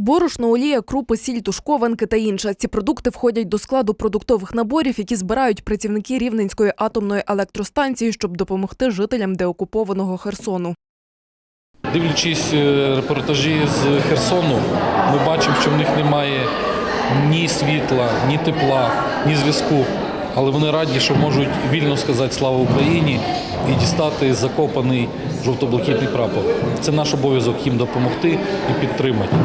Борошно, олія, крупи, сіль, тушкованки та інше. Ці продукти входять до складу продуктових наборів, які збирають працівники Рівненської атомної електростанції, щоб допомогти жителям деокупованого Херсону. Дивлячись е, репортажі з Херсону, ми бачимо, що в них немає ні світла, ні тепла, ні зв'язку. Але вони раді, що можуть вільно сказати слава Україні і дістати закопаний жовто-блакитний прапор. Це наш обов'язок їм допомогти і підтримати.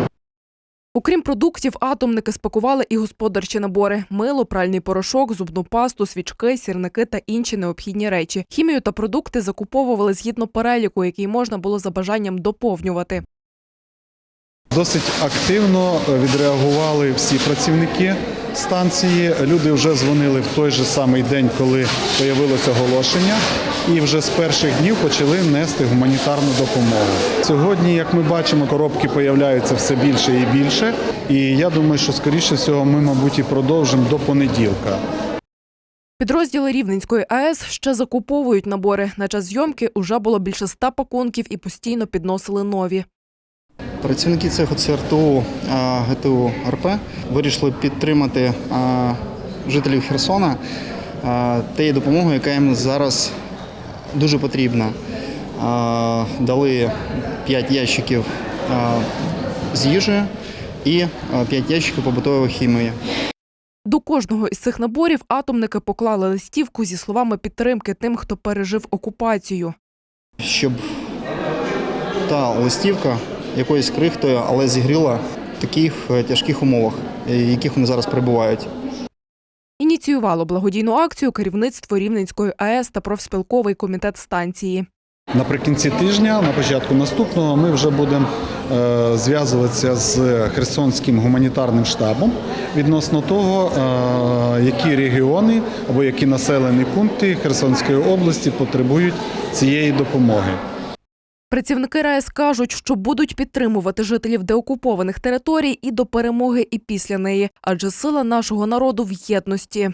Окрім продуктів, атомники спакували і господарчі набори: мило, пральний порошок, зубну пасту, свічки, сірники та інші необхідні речі. Хімію та продукти закуповували згідно переліку, який можна було за бажанням доповнювати. Досить активно відреагували всі працівники станції. Люди вже дзвонили в той же самий день, коли появилося оголошення, і вже з перших днів почали нести гуманітарну допомогу. Сьогодні, як ми бачимо, коробки появляються все більше і більше. І я думаю, що скоріше всього ми, мабуть, і продовжимо до понеділка. Підрозділи Рівненської АЕС ще закуповують набори. На час зйомки уже було більше ста пакунків і постійно підносили нові. Працівники цеху ЦРТУ ГТУ РП вирішили підтримати жителів Херсона тією допомогою, яка їм зараз дуже потрібна. Дали 5 ящиків з їжею і 5 ящиків побутової хімії. До кожного із цих наборів атомники поклали листівку зі словами підтримки тим, хто пережив окупацію. Щоб та листівка якоюсь крихтою, але зігріла в таких е, тяжких умовах, е, в яких вони зараз перебувають. Ініціювало благодійну акцію керівництво Рівненської АЕС та профспілковий комітет станції. Наприкінці тижня, на початку наступного, ми вже будемо е, зв'язуватися з Херсонським гуманітарним штабом відносно того, які регіони або які населені пункти Херсонської області потребують цієї допомоги. Працівники РАЕС кажуть, що будуть підтримувати жителів деокупованих територій і до перемоги, і після неї, адже сила нашого народу в єдності.